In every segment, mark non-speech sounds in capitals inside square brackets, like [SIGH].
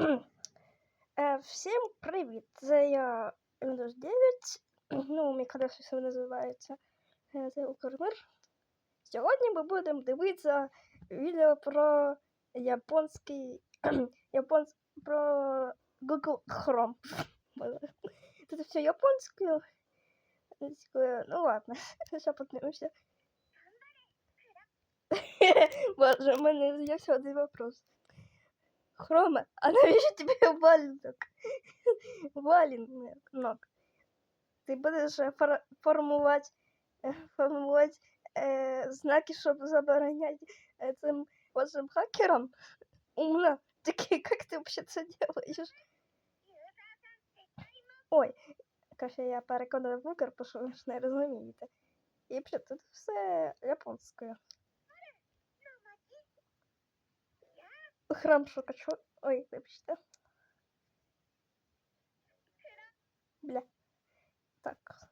Е, Всім привіт! Це я Windows 9. Ну, мій канал все називається. Це Укрмир. Сьогодні ми будемо дивитися відео про японський. [CLEARS THROAT] японсь... про Google Chrome. [LAUGHS] Тут все японською. Ну ладно, [LAUGHS] ще подивимося. [LAUGHS] Боже, у мене є ще один вопрос. Хрома, а навіщо [LAUGHS] тобі валінок? [LAUGHS] Валінок. Ти будеш е, фор- формувати, е, формувати е, знаки, щоб забороняти е, цим вашим хакерам? Умно. Такі, як ти вообще це делаєш? Ой, каже, я переконана в Укр, бо що ви ж не розумієте. І взагалі тут все японською. Храм шукачу. Ой, вибачте. Бля. Так.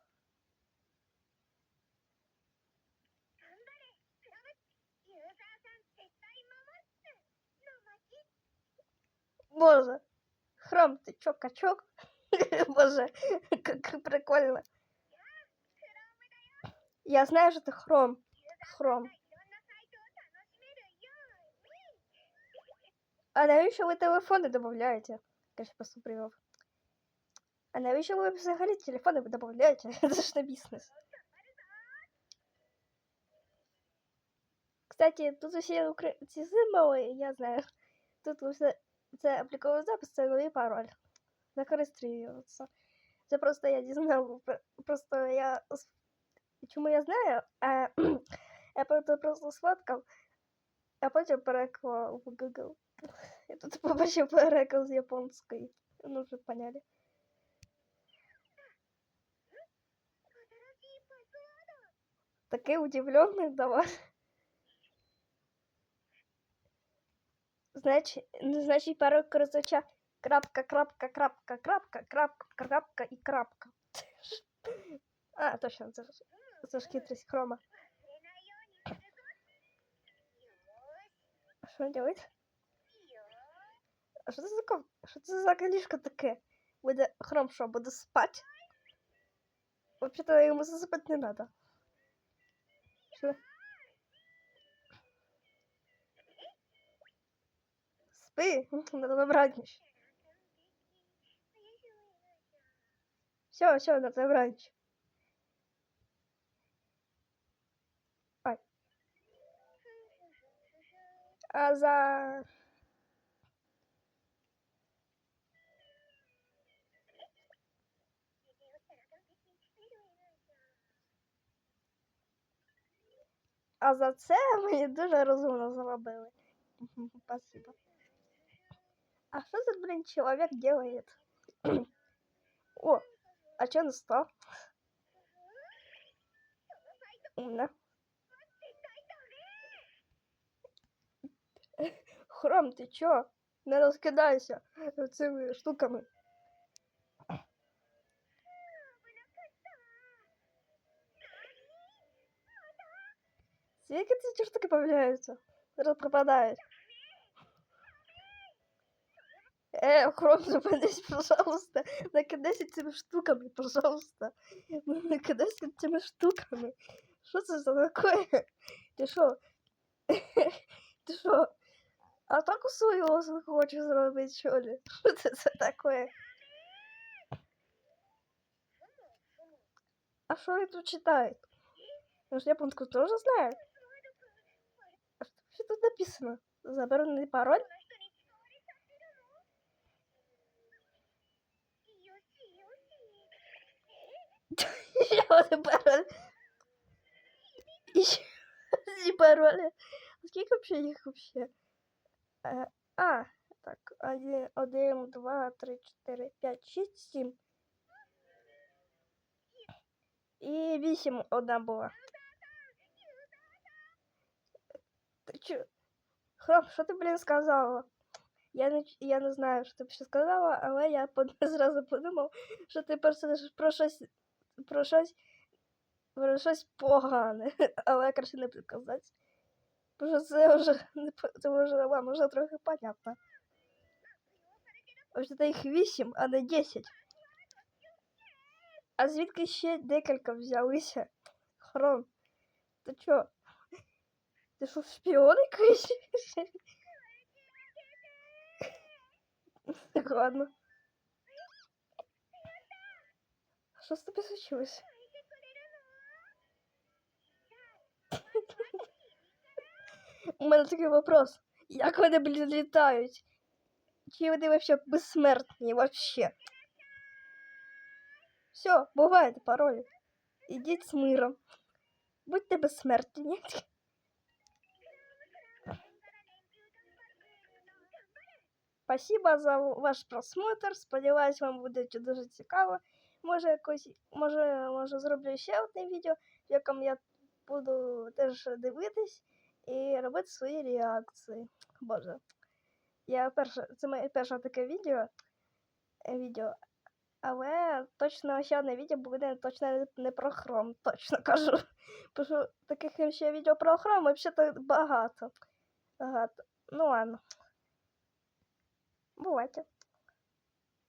Боже. Храм, ты чё, качок? [LAUGHS] Боже, как прикольно. Я знаю, что ты хром. Хром. А навіщо ви телефони додаєте? Каже, просто привів. А навіщо ви взагалі телефони додаєте? Це ж не бізнес. Кстати, тут усі укра... ці символи, я знаю. Тут усе це обліковий запис, це новий пароль. Зареєструватися. Це просто я дізнав. Просто я с- чому я знаю? А, [CLEARS THROAT] я просто просто сфоткав, а потім переклав в Google. Я тут побачив переклад з японської. Ну, вже поняли. Такий удивлений давай. Значить, ну, значить, пару красоча крапка, крапка, крапка, крапка, крапка, крапка і крапка. [LAUGHS] А, точно, це ж, це ж хитрість хрома. Що робити? А що це за ков... Що це за калішка таке? Буде хром що, буде спати? Вообще-то йому засыпать не надо. Що? Спи, [LAUGHS] на добраніч. Все, все, на добраніч. А за... А за це мені дуже розумно зробили. [LAUGHS] Спасибо. А что этот, блин, человек делает? О, а что настал? Умно. Хром, ты чё? Не раскидайся цими штуками. Сколько эти штуки появляются? Зараз пропадають. Э, Хром, зупинись, пожалуйста. Накидайся цими штуками, пожалуйста. Накидайся цими штуками. Що це за такое? Ти що? Ти що? Атаку свою хочеш зробити, що ли? Що це за такое? А що я тут читаю? Я ж японську тоже знаю. А что вообще тут написано? Забороненный пароль? [LAUGHS] [LAUGHS] Один пароль. [LAUGHS] Еще один пароль. Сколько вообще их вообще? Э, А, так, один, один, два, три, четыре, пять, шесть, сім. І вісім одна була. Ти чо? Хром, що ти, блін, сказала? Я не, я не знаю, що ти ще сказала, але я [LAUGHS] зразу подумав, що ти просто про щось, про щось, про щось погане. [LAUGHS] Але краще не буду казати. Бо що це вже, [LAUGHS] не по- це вже вам вже трохи понятно. Ось тут їх 8, а не 10. А звідки ще декілька взялися? Хром. Ти чо? Ти що, шпіон якийсь? Так, ладно. Що з тобі случилось? У мене такий вопрос. Як вони, блін, літають? Чи вони вообще безсмертні вообще? Все, бувайте паролі. Ідіть з миром. Будьте безсмертні. Спасибо за ваш просмотр. Сподіваюсь, вам буде дуже цікаво. Може, якось, може, може зроблю ще одне відео, в якому я буду теж дивитись і робити свої реакції. Боже. Я перше, це моє перше таке відео. е, відео. Але точно ще одне відео буде точно не- про хром, точно кажу. [LAUGHS] Що таких ще відео про хром взагалі багато. Багато. Ну ладно. Бувайте.